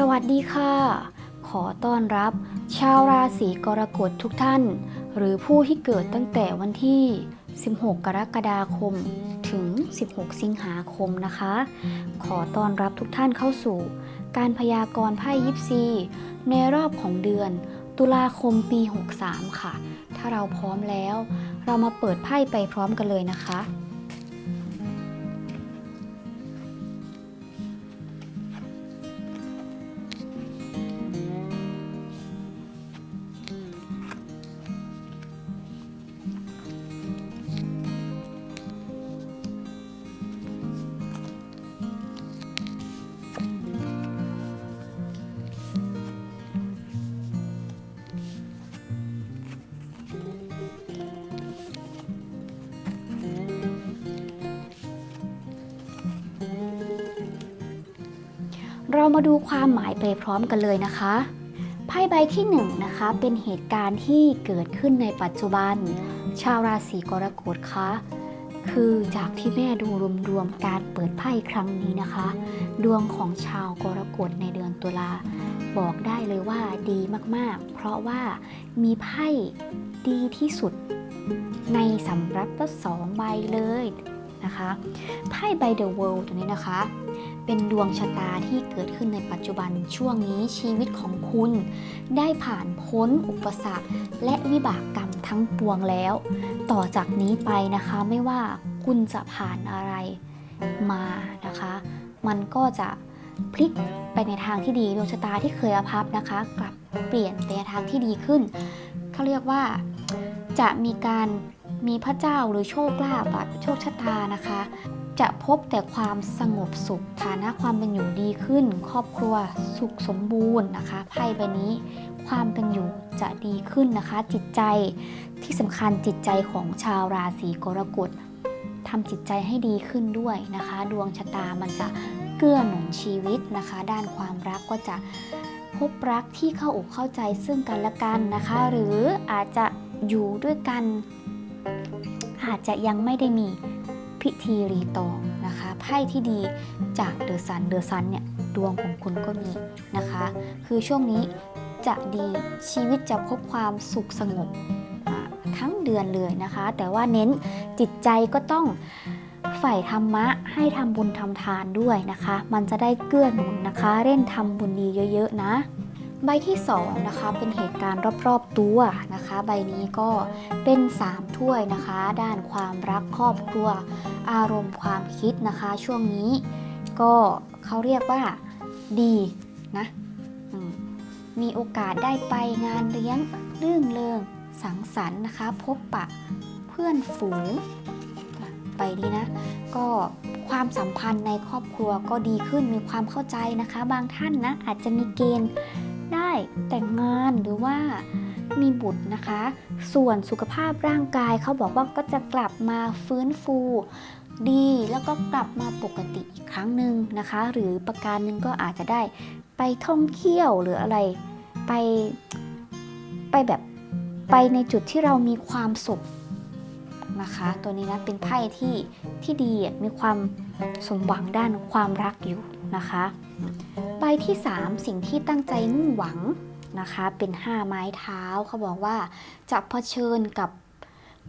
สวัสดีค่ะ ขอต้อนรับ ชาวราศีกรกฎทุกท่าน หรือผู้ที่เกิดตั้งแต่วันที่ 16 กรกฎาคม ถึง 16 สิงหาคมนะคะ ขอต้อนรับทุกท่านเข้าสู่ การพยากรณ์ไพ่ยิปซี ในรอบของเดือน ตุลาคมปี 63 ค่ะ ถ้าเราพร้อมแล้ว เรามาเปิดไพ่ไปพร้อมกันเลยนะคะ เรามาดูความหมายไปพร้อมกันเลยนะคะ ไพ่ใบที่1นงนะคะเป็นเหตุการณ์ที่เกิดขึ้นในปัจจุบัน ชาวราศีกรกฎคะคือจากที่แม่ดูรวมๆการเปิดไพ่ครั้งนี้นะคะ ดวงของชาวกรกฎในเดือนตุลาบอกได้เลยว่าดีมากๆ เพราะว่ามีไพ่ดีที่สุดในสำรับก็สองใบเลย นะคะไพ่ใบ The World ตัวนี้นะคะ เป็นดวงชะตาที่เกิดขึ้นในปัจจุบันช่วงนี้ชีวิตของคุณ ได้ผ่านพ้นอุปสรรค และวิบากกรรมทั้งปวงแล้ว ต่อจากนี้ไปนะคะไม่ว่าคุณจะผ่านอะไรมานะคะ มันก็จะพลิกไปในทางที่ดีดวงชะตาที่เคยอภัพนะคะ กลับเปลี่ยนไปในทางที่ดีขึ้นเขาเรียกว่าจะมีการ มีพระเจ้าหรือโชคลาภโชคชะตานะคะ จะพบแต่ความสงบสุข ฐานะความเป็นอยู่ดีขึ้น ครอบครัวสุขสมบูรณ์นะคะไพ่ใบนี้ความเป็นอยู่จะดีขึ้นนะคะ จิตใจที่สำคัญจิตใจของชาวราศีกรกฎทำจิตใจให้ดีขึ้นด้วยนะคะ ดวงชะตามันจะเกื้อหนุนชีวิตนะคะ ด้านความรักก็จะพบรักที่เข้าอกเข้าใจซึ่งกันและกันนะคะ หรืออาจจะอยู่ด้วยกัน อาจจะยังไม่ได้มีพิธีรีตองนะคะไพ่ที่ดีจากเดอะซันเดอะซันเนี่ยดวงของคุณก็มีนะคะ คือช่วงนี้จะดีชีวิตจะพบความสุขสงบทั้งเดือนเลยนะคะ แต่ว่าเน้นจิตใจก็ต้องใฝ่ธรรมะให้ทำบุญทำทานด้วยนะคะ มันจะได้เกื้อหนุนนะคะเล่นทำบุญดีเยอะ ๆ นะ ใบที่2นะคะเป็นเหตุการณ์รอบๆตัวนะคะ ใบนี้ก็เป็น 3 ถ้วยนะคะ ด้านความรักครอบครัว อารมณ์ความคิดนะคะ ช่วงนี้ก็เขาเรียกว่าดีนะมีโอกาสได้ไปงานเลี้ยงเรื่องเริงสังสรรค์นะคะ พบปะเพื่อนฝูงไปดีนะ ก็ความสัมพันธ์ในครอบครัวก็ดีขึ้นมีความเข้าใจนะคะ บางท่านนะอาจจะมีเกณฑ์ ได้แต่งงานหรือว่ามีบุตรนะคะ ส่วนสุขภาพร่างกายเขาบอกว่าก็จะกลับมาฟื้นฟูดีแล้วก็กลับมาปกติอีกครั้งหนึ่งนะคะ หรือประการหนึ่งก็อาจจะได้ไปท่องเที่ยวหรืออะไรไปไปแบบไปในจุดที่เรามีความสุขนะคะ ตัวนี้นะเป็นไพ่ที่ที่ดีมีความสมหวังด้านความรักอยู่ นะคะ ใบที่ 3 สิ่งที่ตั้งใจมุ่งหวังนะคะเป็น 5 ไม้เท้าเขาบอกว่าจะเผชิญกับ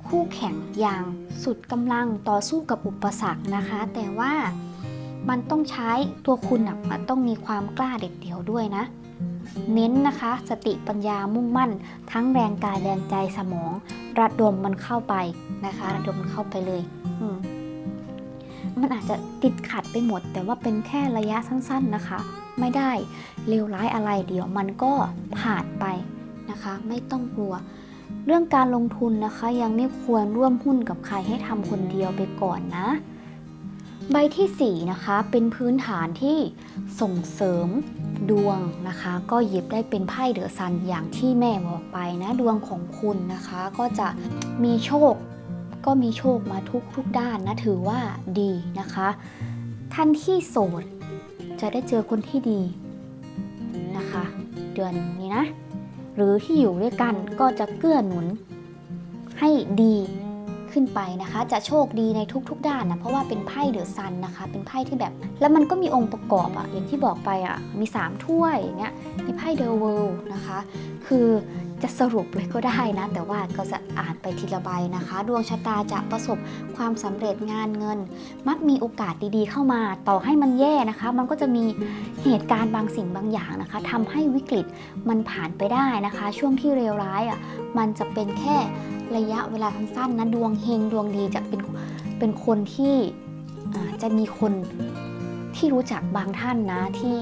คู่แข่งอย่างสุดกำลังต่อสู้กับอุปสรรคนะคะ แต่ว่ามันต้องใช้ตัวคุณนะมันต้องมีความกล้าเด็ดเดี่ยวด้วยนะ เน้นนะคะ สติปัญญามุ่งมั่น ทั้งแรงกายแรงใจสมอง ระดมมันเข้าไปนะคะ ระดมมันเข้าไปเลย อืม มันอาจจะติดขัดไปหมด แต่ว่าเป็นแค่ระยะสั้นๆนะคะ ไม่ได้เลวร้ายอะไรเดี๋ยวมันก็ผ่านไปนะคะ ไม่ต้องกลัว เรื่องการลงทุนนะคะยังไม่ควรร่วมหุ้นกับใครให้ทำคนเดียวไปก่อนนะ ใบทีสี่4 นะคะ เป็นพื้นฐานที่ส่งเสริมดวงนะคะ ก็หยิบได้เป็นไพ่เดอะซันอย่างที่แม่บอกไปนะ ดวงของคุณนะคะ ก็จะมีโชค ก็มีโชคมาทุกทุกด้านนะถือว่าดีนะคะ ท่านที่โสดจะได้เจอคนที่ดีนะคะ เดือนนี้นะ หรือที่อยู่ด้วยกันก็จะเกื้อหนุนให้ดีขึ้นไปนะคะ จะโชคดีในทุก ๆ ด้านนะเพราะว่าเป็นไพ่เดือะซันนะคะ เป็นไพ่ที่แบบ แล้วมันก็มีองค์ประกอบอะอย่างที่บอกไปอะมี 3 ถ้วยอย่างเงี้ยมีไพ่เดอะเวิลด์นะคะ คือ จะสรุปเลยก็ได้นะ แต่ว่าก็จะอ่านไปทีละใบนะคะ ดวงชะตาจะประสบความสำเร็จงานเงิน มักมีโอกาสดีๆ เข้ามา ต่อให้มันแย่นะคะ มันก็จะมีเหตุการณ์บางสิ่งบางอย่างนะคะทำให้วิกฤตมันผ่านไปได้นะคะ ช่วงที่เลวร้ายอะมันจะเป็นแค่ระยะเวลาสั้นๆนะดวงเฮงดวงดีจะเป็นเป็นคนที่จะมีคนที่รู้จักบางท่านนะที่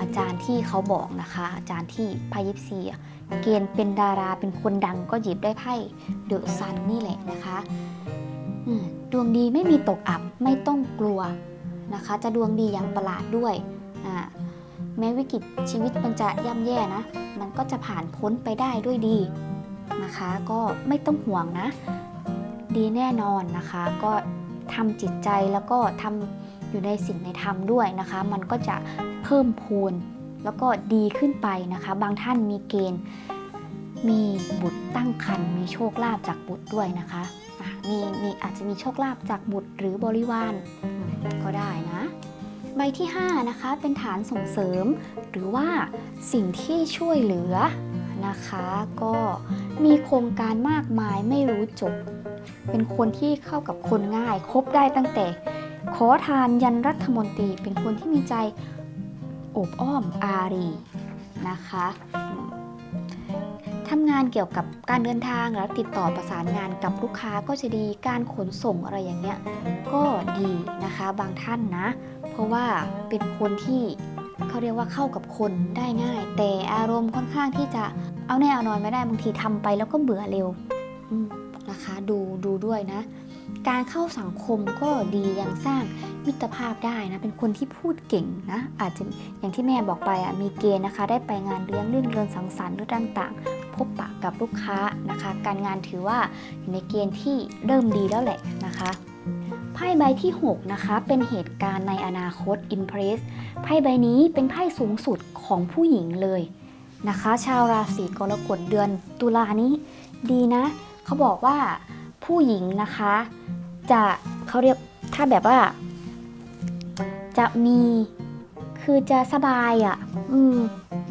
อาจารย์ที่เขาบอกนะคะ อาจารย์ที่พายิปซีอะ เกณฑ์เป็นดาราเป็นคนดังก็หยิบได้ไพ่เดอะซันนี่แหละนะคะดวงดีไม่มีตกอับไม่ต้องกลัวนะคะ จะดวงดีอย่างประหลาดด้วย แม้วิกฤตชีวิตมันจะย่ำแย่นะ มันก็จะผ่านพ้นไปได้ด้วยดีนะคะ ก็ไม่ต้องห่วงนะ ดีแน่นอนนะคะ ก็ทำจิตใจแล้วก็ทำอยู่ในสิ่งในธรรมด้วยนะคะ มันก็จะเพิ่มพูน แล้วก็ดีขึ้นไปนะคะ บางท่านมีเกณฑ์ มีบุตรตั้งครรภ์มีโชคลาภจากบุตรด้วยนะคะะมีมีอาจจะมีโชคลาภจากบุตรหรือบริวารก็ได้นะใบที่5นะคะเป็นฐานส่งเสริม หรือว่าสิ่งที่ช่วยเหลือนะคะ ก็มีโครงการมากมายไม่รู้จบ เป็นคนที่เข้ากับคนง่าย คบได้ตั้งแต่ ขอทานยันรัฐมนตรี เป็นคนที่มีใจ อบอ้อมอารีนะคะทำงานเกี่ยวกับการเดินทางแล้วติดต่อประสานงานกับลูกค้าก็จะดีการขนส่งอะไรอย่างเงี้ยก็ดีนะคะบางท่านนะ เพราะว่าเป็นคนที่เขาเรียกว่าเข้ากับคนได้ง่าย แต่อารมณ์ค่อนข้างที่จะเอาแน่เอานอนไม่ได้บางทีทำไปแล้วก็เบื่อเร็วนะคะ ดูดูด้วยนะ การเข้าสังคมก็ดียังสร้างมิตรภาพได้นะ เป็นคนที่พูดเก่งนะ อาจจะอย่างที่แม่บอกไปอะมีเกณฑ์นะคะ ได้ไปงานเลี้ยงเรื่องเริงสังสรรค์หรือต่างๆ พบปะกับลูกค้านะคะ การงานถือว่าอยู่ในเกณฑ์ที่เริ่มดีแล้วแหละนะคะไพ่ใบที่ 6 นะคะ เป็นเหตุการณ์ในอนาคต Impress ไพ่ใบนี้เป็นไพ่สูงสุดของผู้หญิงเลยนะคะ ชาวราศีกรกฎเดือนตุลานี้ดีนะ เขาบอกว่า ผู้หญิงนะคะ จะเขาเรียกถ้าแบบว่า จะมีคือจะสบายอะ่ะ อืม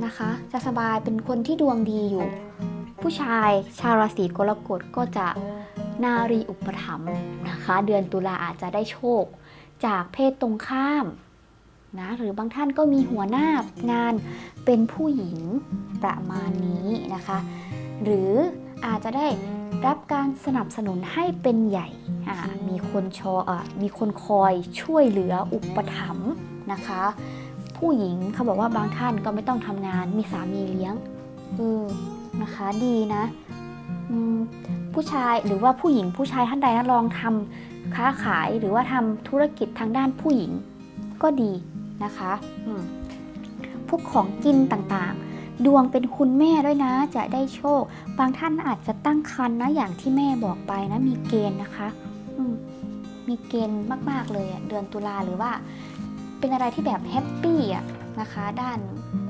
นะคะ จะสบายเป็นคนที่ดวงดีอยู่ ผู้ชายชาวราศีกรกฎก็จะนารีอุปถัมภ์นะคะ เดือนตุลาอาจจะได้โชค จากเพศตรงข้ามนะหรือบางท่านก็มีหัวหน้างานเป็นผู้หญิงประมาณนี้นะคะ หรืออาจจะได้ รับการสนับสนุนให้เป็นใหญ่อ่ามีคนชออะมีคนคอยช่วยเหลืออุปถัมภ์นะคะ ผู้หญิงเขาบอกว่าบางท่านก็ไม่ต้องทำงาน มีสามีเลี้ยงเออนะคะดีนะอืมผู้ชายหรือว่าผู้หญิงผู้ชายท่านใดนะลองทำค้าขายหรือว่าทำธุรกิจทางด้านผู้หญิงก็ดีนะคะอืมพวกของกินต่างๆ ดวงเป็นคุณแม่ด้วยนะ จะได้โชค บางท่านอาจจะตั้งครรภ์นะอย่างที่แม่บอกไปนะ มีเกณฑ์นะคะมมีเกณฑ์มาก ๆ เลยเดือนตุลาหรือว่า เป็นอะไรที่แบบแฮปปี้อะนะคะ ด้าน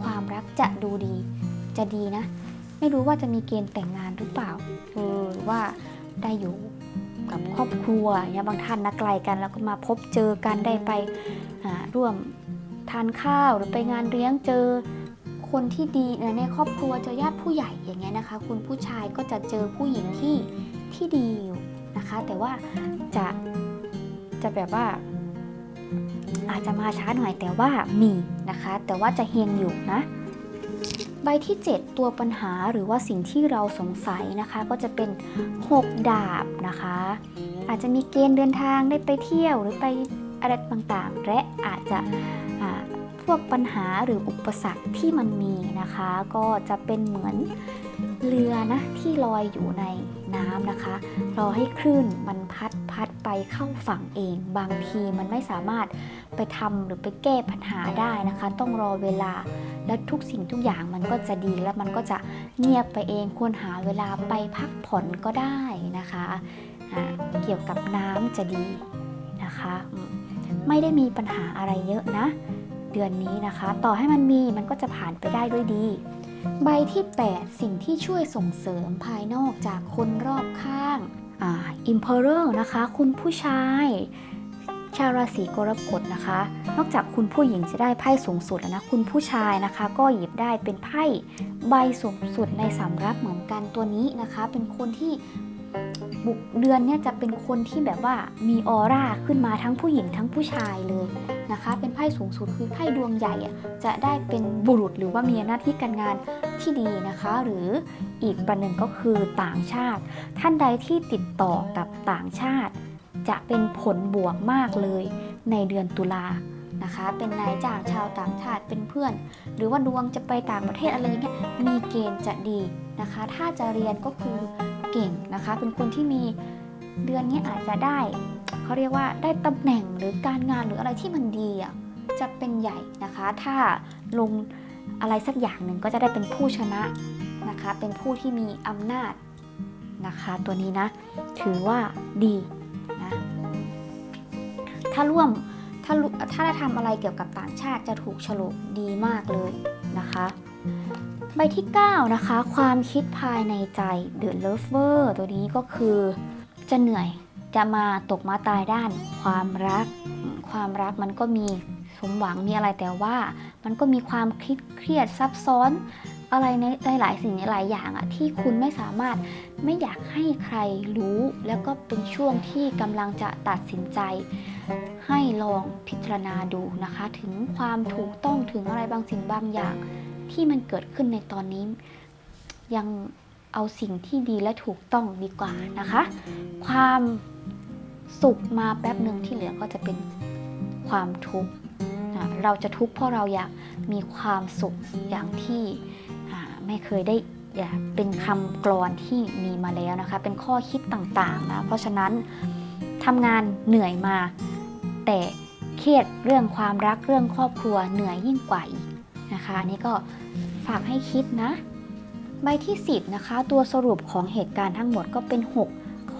ความรักจะดูดี จะดีนะ ไม่รู้ว่าจะมีเกณฑ์แต่งงานหรือเปล่าเออหรือว่าได้อยู่กับครอบครัวเนี่ยบางท่านนะไกลกันแล้วก็มาพบเจอกันได้ไปร่วมทานข้าวหรือไปงานเลี้ยงเจอ คนที่ดีในครอบครัวเจอญาติผู้ใหญ่อย่างเงี้ยนะคะ คุณผู้ชายก็จะเจอผู้หญิงที่ที่ดีอยู่นะคะ แต่ว่าจะจะแบบว่า อาจจะมาช้าหน่อยแต่ว่ามีนะคะ แต่ว่าจะเฮงอยู่นะใบที่ 7 ตัวปัญหาหรือว่าสิ่งที่เราสงสัยนะคะ ก็จะเป็น 6 ดาบนะคะ อาจจะมีเกณฑ์เดินทางได้ไปเที่ยวหรือไปอะไรต่างๆ และอาจจะ พวกปัญหาหรืออุปสรรคที่มันมีนะคะ ก็จะเป็นเหมือนเรือนะที่ลอยอยู่ในน้ำนะคะ รอให้คลื่นมันพัดพัดไปเข้าฝั่งเอง บางทีมันไม่สามารถไปทำหรือไปแก้ปัญหาได้นะคะ ต้องรอเวลาและทุกสิ่งทุกอย่างมันก็จะดีแล้วมันก็จะเงียบไปเองควรหาเวลาไปพักผ่อนก็ได้นะคะอ่าเกี่ยวกับน้ำจะดีนะคะ ไม่ได้มีปัญหาอะไรเยอะนะ เดือนนี้นะคะ ต่อให้มันมีมันก็จะผ่านไปได้ด้วยดี ใบที่ 8 สิ่งที่ช่วยส่งเสริมภายนอกจากคนรอบข้างอิมเพอเรอร์นะคะ คุณผู้ชาย ชาวราศีกรกฎนะคะ นอกจากคุณผู้หญิงจะได้ไพ่สูงสุดแล้วนะ คุณผู้ชายนะคะ ก็หยิบได้เป็นไพ่ใบสูงสุดในสำรับเหมือนกันตัวนี้นะคะ เป็นคนที่ บุกเดือนเนี่ยจะเป็นคนที่แบบว่ามีออร่าขึ้นมาทั้งผู้หญิงทั้งผู้ชายเลยนะคะ เป็นไพ่สูงสุดคือไพ่ดวงใหญ่จะได้เป็นบุรุษหรือว่ามีหน้าที่การงานที่ดีนะคะ หรืออีกประเด็นก็คือต่างชาติ ท่านใดที่ติดต่อกับต่างชาติ จะเป็นผลบวกมากเลยในเดือนตุลานะคะ เป็นนายจ้างชาวต่างชาติเป็นเพื่อน หรือว่าดวงจะไปต่างประเทศอะไรอย่างเงี้ยมีเกณฑ์จะดีนะคะ ถ้าจะเรียนก็คือ เก่งนะคะ เป็นคนที่มีเดือนนี้อาจจะได้เขาเรียกว่าได้ตำแหน่งหรือการงานหรืออะไรที่มันดีอะจะเป็นใหญ่นะคะ ถ้าลงอะไรสักอย่างหนึ่งก็จะได้เป็นผู้ชนะนะคะ เป็นผู้ที่มีอำนาจนะคะ ตัวนี้นะถือว่าดีนะถ้าร่วมถ้ารู้ถ้าทำอะไรเกี่ยวกับต่างชาติจะถูกฉลกดีมากเลยนะคะ ใบที่ 9 นะคะ ความคิดภายในใจ The Lover ตัวนี้ก็คือจะเหนื่อยจะมาตกมาตายด้าน ความรัก ความรักมันก็มีสมหวังมีอะไรแต่ว่า มันก็มีความคิดเครียดซับซ้อนอะไรในหลายสิ่งหลายอย่างอะที่คุณไม่สามารถไม่อยากให้ใครรู้ แล้วก็เป็นช่วงที่กำลังจะตัดสินใจ ให้ลองพิจารณาดูนะคะ ถึงความถูกต้องถึงอะไรบางสิ่งบางอย่าง ที่มันเกิดขึ้นในตอนนี้ ยังเอาสิ่งที่ดีและถูกต้องดีกว่านะคะ ความสุขมาแป๊บหนึ่งที่เหลือก็จะเป็นความทุกข์นะเราจะทุกข์เพราะเราอยากมีความสุขอย่างที่อ่าไม่เคยได้อยากเป็นคำกลอนที่มีมาแล้วนะคะ เป็นข้อคิดต่างๆนะเพราะฉะนั้นทำงานเหนื่อยมา แต่เครียดเรื่องความรักเรื่องครอบครัวเหนื่อยยิ่งกว่าอีกนะคะอันนี้ก็ ฝากให้คิดนะ ใบที่ 10 นะคะ ตัวสรุปของเหตุการณ์ทั้งหมดก็เป็น 6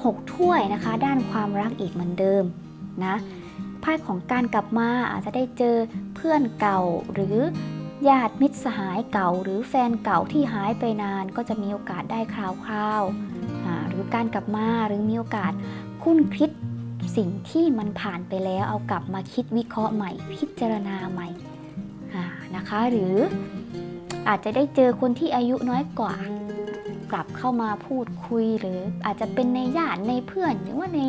6 ถ้วยนะคะ ด้านความรักอีกเหมือนเดิมนะไพ่ของการกลับมาอาจจะได้เจอเพื่อนเก่าหรือญาติมิตรสหายเก่า หรือแฟนเก่าที่หายไปนานก็จะมีโอกาสได้คราวๆอ่าหรือการกลับมาหรือมีโอกาสคุ้นคิดสิ่งที่มันผ่านไปแล้วเอากลับมาคิดวิเคราะห์ใหม่ พิจารณาใหม่นะคะหรือ อาจจะได้เจอคนที่อายุน้อยกว่า กลับเข้ามาพูดคุยหรืออาจจะเป็นในญาติในเพื่อน หรือว่าใน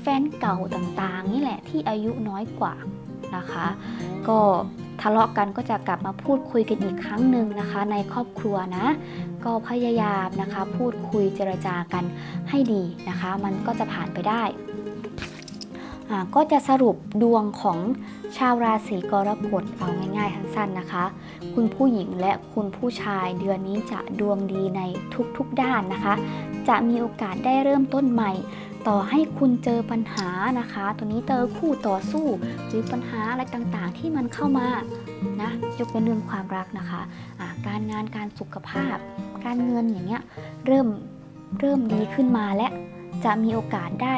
แฟนเก่าต่างๆ นี่แหละที่อายุน้อยกว่านะคะ ก็ทะเลาะกันก็จะกลับมาพูดคุยกันอีกครั้งหนึ่งนะคะ ในครอบครัวนะ ก็พยายามนะคะ พูดคุยเจรจากันให้ดีนะคะ มันก็จะผ่านไปได้ ก็จะสรุปดวงของชาวราศีกรกฎเอาง่ายๆสั้นๆนะคะ คุณผู้หญิงและคุณผู้ชายเดือนนี้จะดวงดีในทุกๆด้านนะคะ จะมีโอกาสได้เริ่มต้นใหม่ ต่อให้คุณเจอปัญหานะคะ ตัวนี้เจอคู่ต่อสู้หรือปัญหาอะไรต่างๆ ที่มันเข้ามานะยกเป็นเรื่องความรักนะคะะการงานการสุขภาพ การเงินอย่างเงี้ยเริ่มเริ่มดีขึ้นมาและจะมีโอกาสได้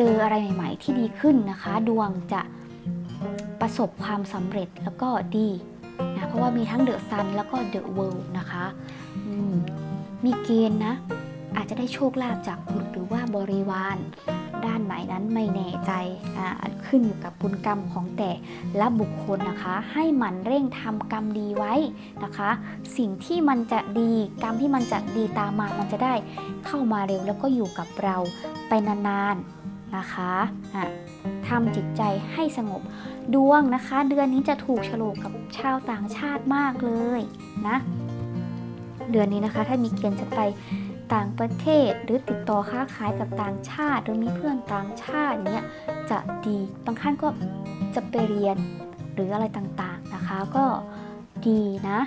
เจออะไรใหม่ๆที่ดีขึ้นนะคะ ดวงจะประสบความสำเร็จแล้วก็ดีนะเพราะว่ามีทั้งเดอะซันแล้วก็เดอะเวิลด์นะคะมมีเกณฑ์นะ อาจจะได้โชคลาภจากบุตรหรือว่าบริวาร ด้านไหนนั้นไม่แน่ใจอ่าขึ้นอยู่กับบุญกรรมของแต่ละบุคคลนะคะ ให้หมั่นเร่งทำกรรมดีไว้นะคะ สิ่งที่มันจะดีกรรมที่มันจะดีตามมามันจะได้เข้ามาเร็วแล้วก็อยู่กับเราไปนานๆ นะคะอะทำจิตใจให้สงบ ดวงนะคะ เดือนนี้จะถูกฉลกกับชาวต่างชาติมากเลยนะ เดือนนี้นะคะ ถ้ามีเกณฑ์จะไปต่างประเทศหรือติดต่อค้าขายกับต่างชาติ หรือมีเพื่อนต่างชาติอย่างเงี้ยจะดีบางท่านก็จะไปเรียนหรืออะไรต่างๆนะคะ ก็ดีนะ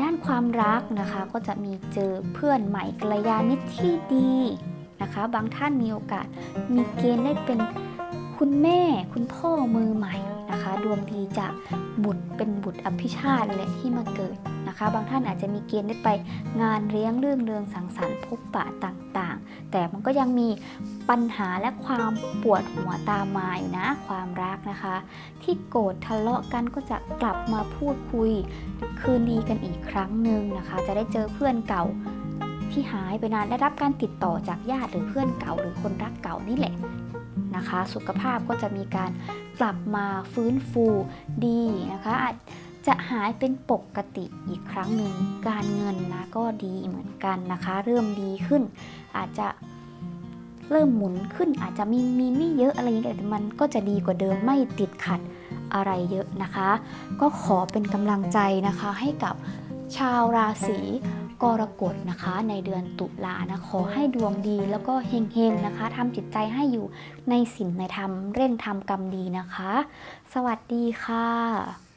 ด้านความรักนะคะก็จะมีเจอเพื่อนใหม่กัลยาณมิตรที่ดี นะคะ บางท่านมีโอกาสมีเกณฑ์ได้เป็นคุณแม่คุณพ่อมือใหม่นะคะดวงดีจากบุตรเป็นบุตรอภิชาติเลยที่มาเกิดนะคะ บางท่านอาจจะมีเกณฑ์ได้ไปงานเลี้ยงเรื่องเรืองสังสรรค์พบปะต่างๆ แต่มันก็ยังมีปัญหาและความปวดหัวตามมาอยู่นะความรักนะคะ ที่โกรธทะเลาะกันก็จะกลับมาพูดคุย คืนดีกันอีกครั้งหนึ่งนะคะ จะได้เจอเพื่อนเก่า ที่หายไปนานได้รับการติดต่อจากญาติหรือเพื่อนเก่าหรือคนรักเก่านี่แหละนะคะ สุขภาพก็จะมีการกลับมาฟื้นฟูดีนะคะอาจจะหายเป็นปกติอีกครั้งหนึ่งการเงินนะก็ดีเหมือนกันนะคะ เริ่มดีขึ้น อาจจะเริ่มหมุนขึ้นอาจจะมีมีไม่เยอะอะไรอย่างเงี้ยแต่มันก็จะดีกว่าเดิมไม่ติดขัดอะไรเยอะนะคะ ก็ขอเป็นกำลังใจนะคะให้กับชาวราศี กรกฎนะคะในเดือนตุลานะขอให้ดวงดีแล้วก็เฮงๆนะคะทำจิตใจให้อยู่ในศีลในธรรมเร่งทำกรรมดีนะคะ สวัสดีค่ะ